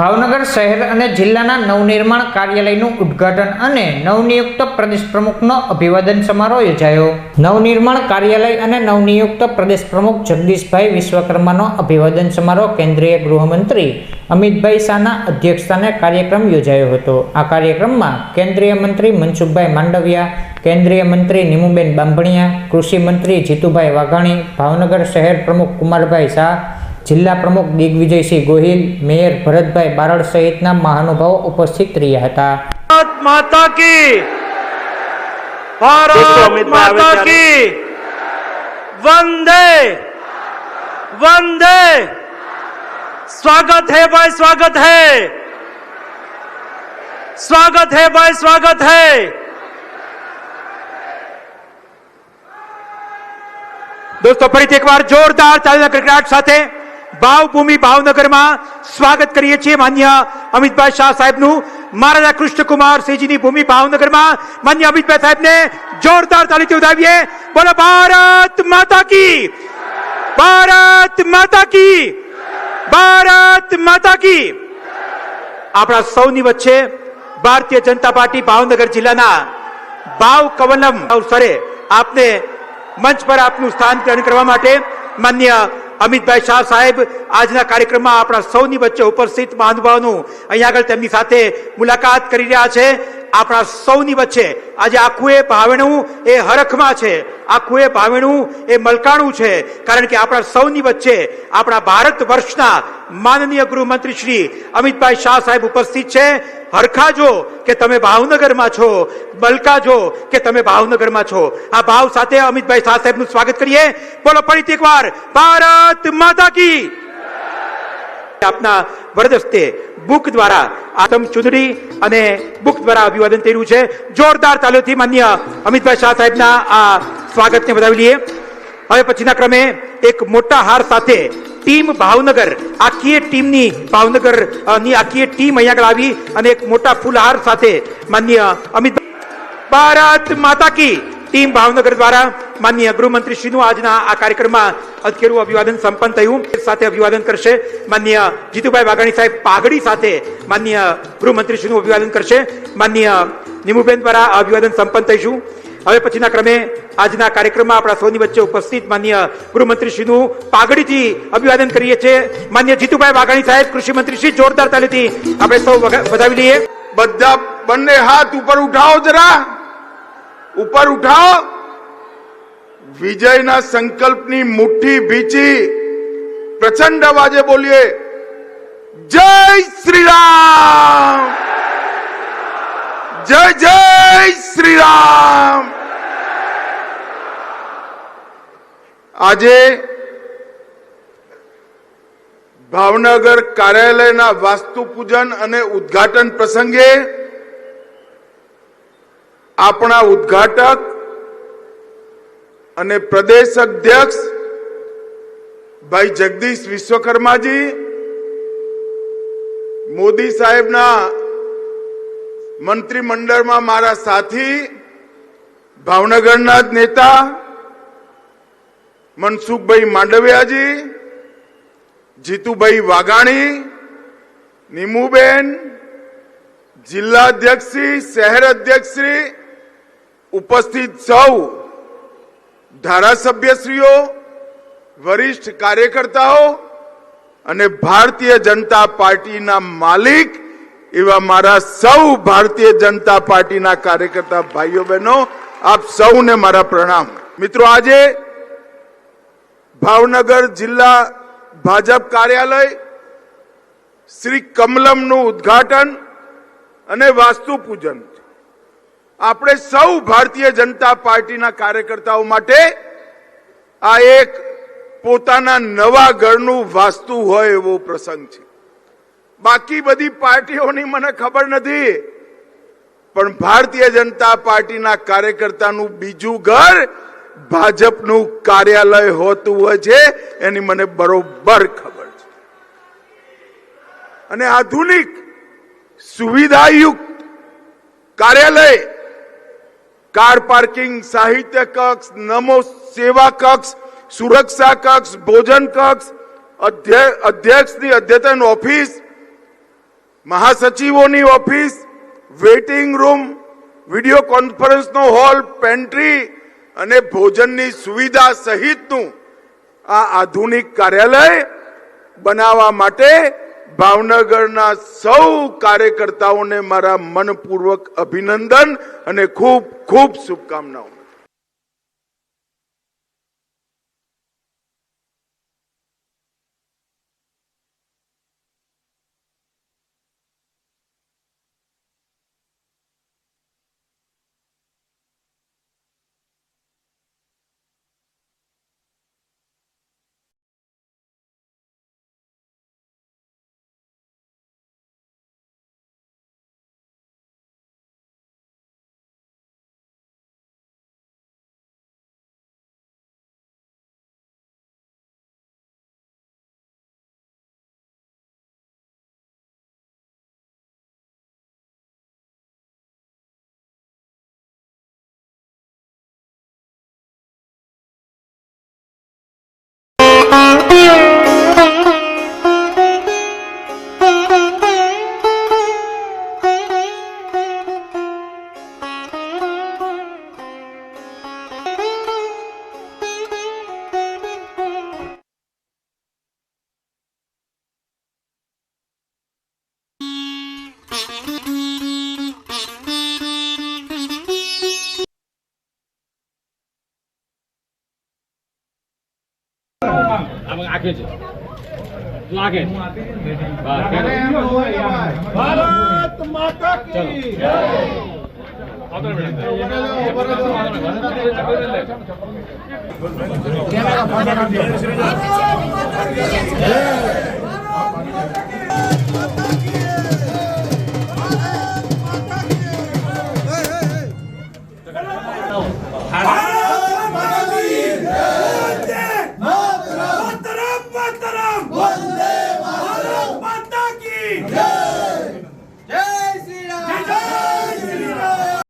ભાવનગર શહેર અને જિલ્લાના નવનિર્માણ કાર્યાલયનું ઉદ્ઘાટન અને નવનિયુક્ત પ્રદેશ પ્રમુખનો અભિવાદન સમારોહ યોજાયો. નવનિર્માણ કાર્યાલય અને નવનિયુક્ત પ્રદેશ પ્રમુખ જગદીશભાઈ વિશ્વકર્માનો અભિવાદન સમારોહ કેન્દ્રીય ગૃહમંત્રી અમિતભાઈ શાહના અધ્યક્ષસ્થાને કાર્યક્રમ યોજાયો હતો. આ કાર્યક્રમમાં કેન્દ્રીય મંત્રી મનસુખભાઈ માંડવિયા, કેન્દ્રીય મંત્રી નીમુબેન બાંભણિયા, કૃષિ મંત્રી જીતુભાઈ વાઘાણી, ભાવનગર શહેર પ્રમુખ કુમારભાઈ શાહ જિલ્લા પ્રમુખ દિગ્વિજયસિંહ ગોહિલ મેયર ભરતભાઈ બારડ સહિતના મહાનુભાવો ઉપસ્થિત રહ્યા હતા भारत माता की देखो भारत अमित भाई माता आवे की वंदे वंदे स्वागत है भाई स्वागत है स्वागत है भाई स्वागत है દોસ્તો ફરીથી એકવાર જોરદાર ચાલીના ક્રિકેટ સાથે ભાવભૂમિ ભાવનગરમાં સ્વાગત કરીએ છીએ માન્ય અમિતભાઈ શાહ સાહેબનું. મહારાજા કૃષ્ણકુમાર સિંહજીની ભૂમિ ભાવનગરમાં. માન્ય અમિતભાઈ સાહેબને જોરદાર તાલીથી વધાવીએ બોલો, ભારત માતા કી! ભારત માતા કી! ભારત માતા કી! આપણા સૌની વચ્ચે ભારતીય જનતા પાર્ટી ભાવનગર જિલ્લાના ભાવ કવલમ અવસરે આપને મંચ પર આપનું સ્થાન ગ્રહણ કરવા માટે માન્ય અમિતભાઈ શાહ સાહેબ, આજના કાર્યક્રમમાં આપણા સૌની વચ્ચે ઉપસ્થિત મહાનુભાવનું અહીંયા આગળ તેમની સાથે મુલાકાત કરી રહ્યા છે. આપણા સૌની વચ્ચે. આજે આખું એ ભાવેણું એ હરખમાં છે. આખું એ ભાવેણું એ મલકાણું છે. કારણ કે આપણા સૌની વચ્ચે, આપણા ભારત વર્ષના માનનીય ગૃહમંત્રી શ્રી અમિતભાઈ શાહ સાહેબ ઉપસ્થિત છે. હરખાજો કે તમે ભાવનગરમાં છો. મલકાજો કે તમે ભાવનગરમાં છો. આ ભાવ સાથે અમિતભાઈ શાહ સાહેબનું સ્વાગત કરીએ. બોલો ફરીથી એકવાર, ભારત માતા કી. આપના વરદસ્તે બુક દ્વારા આતમ ચુંદડી અને બુક દ્વારા અભિવાદન કર્યું છે. જોરદાર તાલીઓથી માન્ય અમિતભાઈ શાહ સાહેબના આ સ્વાગતને વધાવી લઈએ હવે પછીના ક્રમે એક મોટા હાર સાથે ટીમ ભાવનગર, આખી ટીમની ભાવનગર, ની આખી ટીમ અહીંયા આગળ આવી અને એક મોટા ફૂલહાર સાથે માન્ય અમિત ભારત માતા કી ટીમ ભાવનગર દ્વારા માનનીય ગૃહમંત્રી શ્રીનું આજના આ કાર્યક્રમમાં અધકેરું અભિવાદન સંપન્ન થયું. સાથે અભિવાદન કરશે માનનીય જીતુભાઈ વાઘાણી સાહેબ પાઘડી સાથે માનનીય ગૃહમંત્રી શ્રીનું અભિવાદન કરશે. માનનીય નિમુબેન દ્વારા અભિવાદન સંપન્ન થઈશું. હવે પછીના ક્રમે આજના કાર્યક્રમમાં આપણા સૌની વચ્ચે ઉપસ્થિત માન્ય ગૃહમંત્રી શ્રીનું પાઘડીથી અભિવાદન કરીએ છીએ. માન્ય જીતુભાઈ વાઘાણી સાહેબ, કૃષિ મંત્રી શ્રી જોરદાર તાલીથી આપણે સૌ વધાવી લઈએ. બધા બંને હાથ ઉપર ઉઠાવો જરા. ઉપર ઉઠાવ વિજયના સંકલ્પની મુઠ્ઠી ભીચી. પ્રચંડ અવાજે બોલીએ, જય શ્રી રામ જય જય શ્રી રામ આજે ભાવનગર કાર્યાલયના વાસ્તુ પૂજન અને ઉદઘાટન પ્રસંગે આપણા ઉદ્ઘાટક અને પ્રદેશ અધ્યક્ષ ભાઈ જગદીશ વિશ્વકર્માજી, મોદી સાહેબના મંત્રીમંડળમાં મારા સાથી, ભાવનગરના જ નેતા, મનસુખભાઈ માંડવિયાજી, જીતુભાઈ વાઘાણી, નીમુબેન, જિલ્લા અધ્યક્ષશ્રી શહેર અધ્યક્ષશ્રી ઉપસ્થિત સૌ ધારાસભ્યશ્રીઓ, વરિષ્ઠ કાર્યકર્તાઓ અને ભારતીય જનતા પાર્ટીના માલિક એવા મારા સૌ ભારતીય જનતા પાર્ટીના કાર્યકર્તા ભાઈઓ, બહેનો, આપ સૌને મારા પ્રણામ. મિત્રો, આજે ભાવનગર જિલ્લા ભાજપ કાર્યાલય શ્રી કમલમનું ઉદ્ઘાટન અને વાસ્તુ પૂજન આપણે સૌ ભારતીય જનતા પાર્ટીના કાર્યકર્તાઓ માટે આ એક પોતાના નવા ઘરનું વાસ્તુ હોય એવો પ્રસંગ છે. બાકી બધી પાર્ટીઓની મને ખબર નથી, પણ ભારતીય જનતા પાર્ટીના કાર્યકર્તાનું બીજું ઘર ભાજપનું કાર્યાલય હોતું હોય છે, એની મને બરોબર ખબર છે. અને આધુનિક સુવિધાયુક્ત કાર્યાલય કાર પાર્કિંગ, સાહિત્ય કક્ષ, નમો સેવા કક્ષ, સુરક્ષા કક્ષ, ભોજન કક્ષ, અધ્ય- અધ્યક્ષની અદ્યતન ઓફિસ, મહાસચિવોની ઓફિસ, વેઇટિંગ રૂમ, વિડિયો કોન્ફરન્સનો હોલ, પેન્ટ્રી અને ભોજનની સુવિધા સહિતનું આ આધુનિક કાર્યાલય બનાવવા માટે ભાવનગરના સૌ કાર્યકર્તાઓને મારા મનપૂર્વક અભિનંદન અને ખૂબ ખૂબ શુભકામનાઓ. આંખે છે. લાગે ભારત માતા કી જય. Oh.